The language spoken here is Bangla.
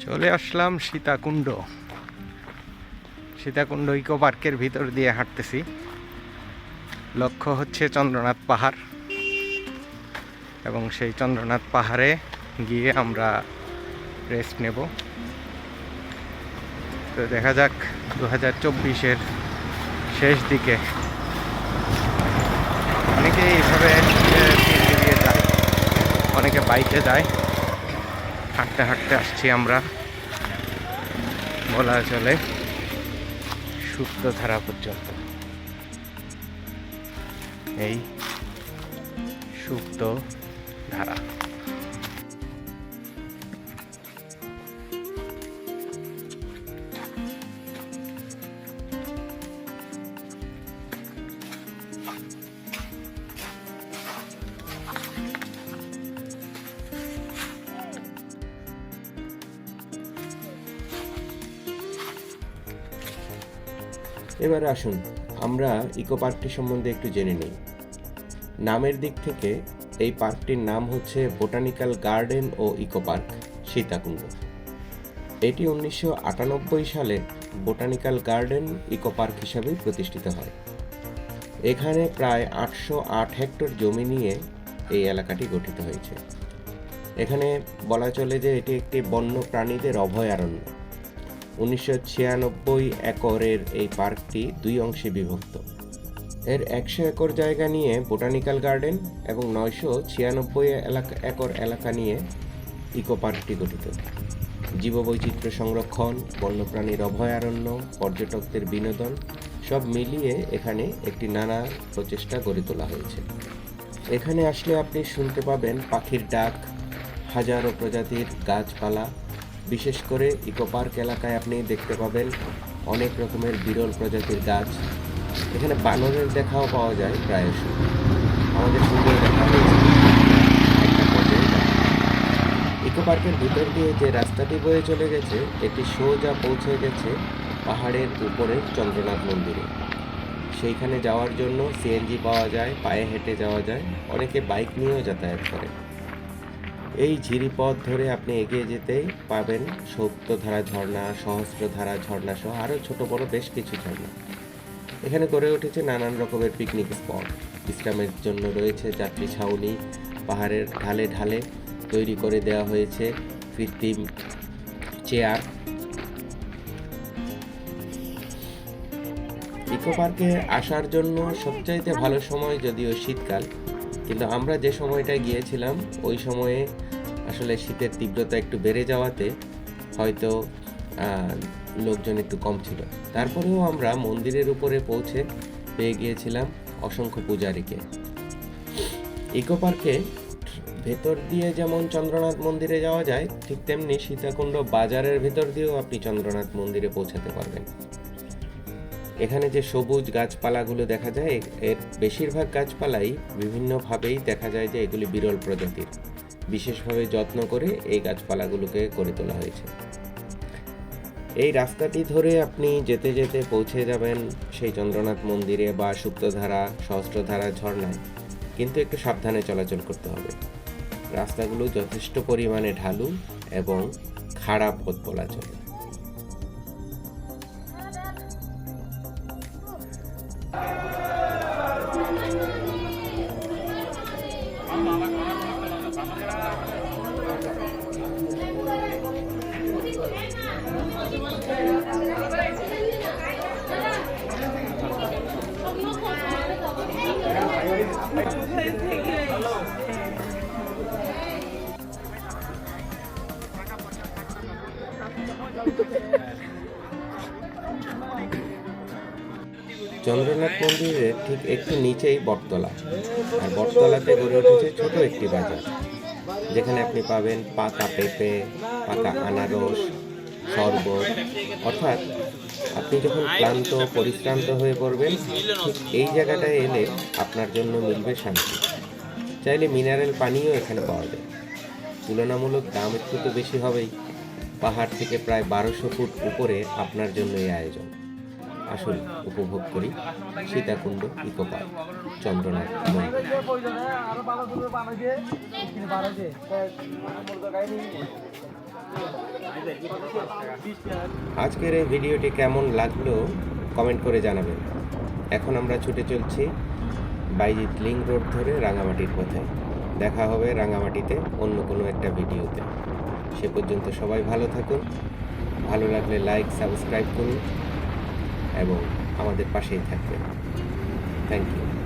চলে আসলাম সীতাকুণ্ড। সীতাকুণ্ড ইকো পার্কের ভিতর দিয়ে হাঁটতেছি। লক্ষ্য হচ্ছে চন্দ্রনাথ পাহাড়। এবং সেই চন্দ্রনাথ পাহাড়ে গিয়ে আমরা রেস্ট নেব। তো দেখা যাক দু হাজার চব্বিশের শেষ দিকে। অনেকে এইভাবে যায়। অনেকে বাইকে যায়। হাঁটতে হাঁটতে আসছি আমরা। বলা চলে সুপ্ত ধারা পর্যন্ত। এই সুপ্ত ধারা। এবারে আসুন, আমরা ইকো পার্কটি সম্বন্ধে একটু জেনে নিই। নামের দিক থেকে এই পার্কটির নাম হচ্ছে বোটানিক্যাল গার্ডেন ও ইকো পার্ক সীতাকুণ্ড। এটি উনিশশো আটানব্বই সালে বোটানিক্যাল গার্ডেন ইকো পার্ক হিসাবে প্রতিষ্ঠিত হয়। এখানে প্রায় আটশো আট হেক্টর জমি নিয়ে এই এলাকাটি গঠিত হয়েছে। এখানে বলা চলে যে এটি একটি বন্য প্রাণীদের অভয়ারণ্য। উনিশশো ছিয়ানব্বই একরের এই পার্কটি দুই অংশে বিভক্ত। এর একশো একর জায়গা নিয়ে বোটানিক্যাল গার্ডেন এবং নয়শো ছিয়ানব্বই এলাকা একর এলাকা নিয়ে ইকো পার্কটি গঠিত। জীববৈচিত্র্য সংরক্ষণ, বন্যপ্রাণীর অভয়ারণ্য, পর্যটকদের বিনোদন, সব মিলিয়ে এখানে একটি নানা প্রচেষ্টা গড়ে তোলা হয়েছে। এখানে আসলে আপনি শুনতে পাবেন পাখির ডাক, হাজারো প্রজাতির গাছপালা বিশেষ করে ইকো পার্ক এলাকায় আপনি দেখতে পাবেন অনেক রকমের বিরল প্রজাতির গাছ। এখানে বানরের দেখাও পাওয়া যায় প্রায়শই। আমাদের সুন্দর দেখা। ইকো পার্কের ভিতর দিয়ে যে রাস্তাটি বয়ে চলে গেছে, এটি সোজা পৌঁছে গেছে পাহাড়ের উপরে চন্দ্রনাথ মন্দিরে। সেইখানে যাওয়ার জন্য সিএনজি পাওয়া যায়, পায়ে হেঁটে যাওয়া যায়, অনেকে বাইক নিয়েও যাতায়াত করে। এই ঝিরিপথ ধরে আপনি এগিয়ে যেতেই পাবেন সপ্তধারা ঝর্ণা, সহস্রধারা ঝর্ণা সহ আরও ছোট বড় বেশ কিছু ঝর্ণা। এখানে গড়ে উঠেছে নানান রকমের পিকনিক স্পট বিশ্রামের জন্য রয়েছে যাত্রী ছাউনি, পাহাড়ের ঢালে ঢালে তৈরি করে দেওয়া হয়েছে কৃত্রিম চেয়ার ইকো পার্কে আসার জন্য সবচাইতে ভালো সময় যদিও শীতকাল কিন্তু আমরা যে সময়টায় গিয়েছিলাম, ওই সময়ে আসলে শীতের তীব্রতা একটু বেড়ে যাওয়াতে হয়তো লোকজন একটু কম ছিল। তারপরেও আমরা মন্দিরের উপরে পৌঁছে পেয়ে গিয়েছিলাম অসংখ্য পূজারীকে। ইকো পার্কে ভেতর দিয়ে যেমন চন্দ্রনাথ মন্দিরে যাওয়া যায়, ঠিক তেমনি সীতাকুণ্ড বাজারের ভেতর দিয়েও আপনি চন্দ্রনাথ মন্দিরে পৌঁছাতে পারবেন। এখানে যে সবুজ গাছপালাগুলো দেখা যায়, এর বেশিরভাগ গাছপালাই বিভিন্নভাবেই দেখা যায় যে এগুলি বিরল প্রজাতির। বিশেষভাবে যত্ন করে এই গাছপালাগুলোকে করে তোলা হয়েছে। এই রাস্তাটি ধরে আপনি যেতে যেতে পৌঁছে যাবেন সেই চন্দ্রনাথ মন্দিরে বা সুপ্তধারা সহস্রধারা ঝর্ণায়। কিন্তু একটু সাবধানে চলাচল করতে হবে। রাস্তাগুলো যথেষ্ট পরিমাণে ঢালু এবং খারাপ পথ বলা চলে। চন্দ্রনাথ মন্দিরের ঠিক একটু নিচেই বটতলা। আর বটতলাতে গড়ে উঠেছে ছোট একটি বাজার, যেখানে আপনি পাবেন পাকা পেঁপে, পাকা আনারস, শরবত। অর্থাৎ আপনি যখন ক্লান্ত, পরিশ্রান্ত হয়ে পড়বেন, ঠিক এই জায়গাটায় এলে আপনার জন্য মিলবে শান্তি। চাইলে মিনারেল পানিও এখানে পাওয়া যায়। তুলনামূলক দাম একটু তো বেশি হবেই। পাহাড় থেকে প্রায় বারোশো ফুট উপরে আপনার জন্য এই আয়োজন। আসুন উপভোগ করি। সীতাকুণ্ড ইকো পার্ক চন্দ্রনাথ আজকের এই ভিডিওটি কেমন লাগল কমেন্ট করে জানাবেন। এখন আমরা ছুটে চলছি বাইজিৎ লিং রোড ধরে রাঙামাটির পথে। দেখা হবে রাঙামাটিতে অন্য কোনো একটা ভিডিওতে। সে পর্যন্ত সবাই ভালো থাকুন। ভালো লাগলে লাইক, সাবস্ক্রাইব করুন। এবং আমাদের পাশেই থাকবেন। Thank you